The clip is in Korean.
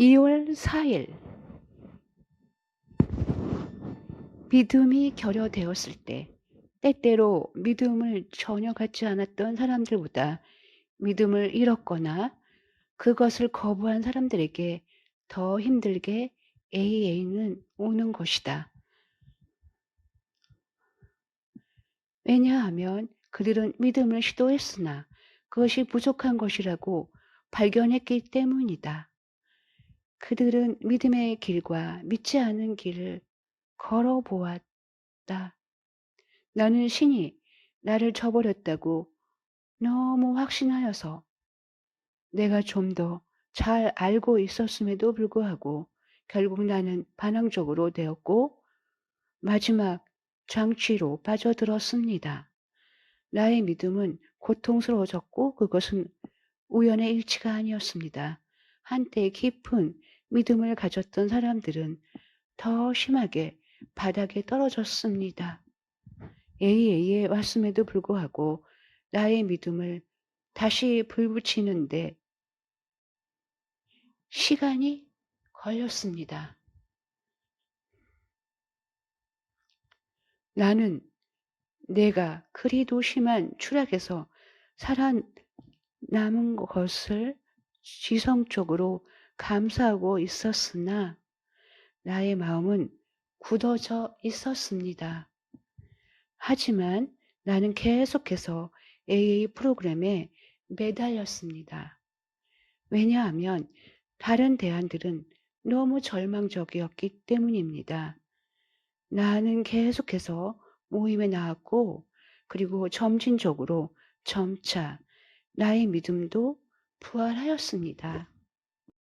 2월 4일 믿음이 결여되었을 때 때때로 믿음을 전혀 갖지 않았던 사람들보다 믿음을 잃었거나 그것을 거부한 사람들에게 더 힘들게 AA는 오는 것이다. 왜냐하면 그들은 믿음을 시도했으나 그것이 부족한 것이라고 발견했기 때문이다. 그들은 믿음의 길과 믿지 않은 길을 걸어 보았다. 나는 신이 나를 저버렸다고 너무 확신하여서 내가 좀 더 잘 알고 있었음에도 불구하고 결국 나는 반항적으로 되었고 마지막 장치로 빠져들었습니다. 나의 믿음은 고통스러워졌고 그것은 우연의 일치가 아니었습니다. 한때 깊은 믿음을 가졌던 사람들은 더 심하게 바닥에 떨어졌습니다. AA에 왔음에도 불구하고 나의 믿음을 다시 불붙이는데 시간이 걸렸습니다. 나는 내가 그리도 심한 추락에서 살아남은 것을 지성적으로 감사하고 있었으나 나의 마음은 굳어져 있었습니다. 하지만 나는 계속해서 AA 프로그램에 매달렸습니다. 왜냐하면 다른 대안들은 너무 절망적이었기 때문입니다. 나는 계속해서 모임에 나왔고, 그리고 점진적으로 점차 나의 믿음도 부활하였습니다.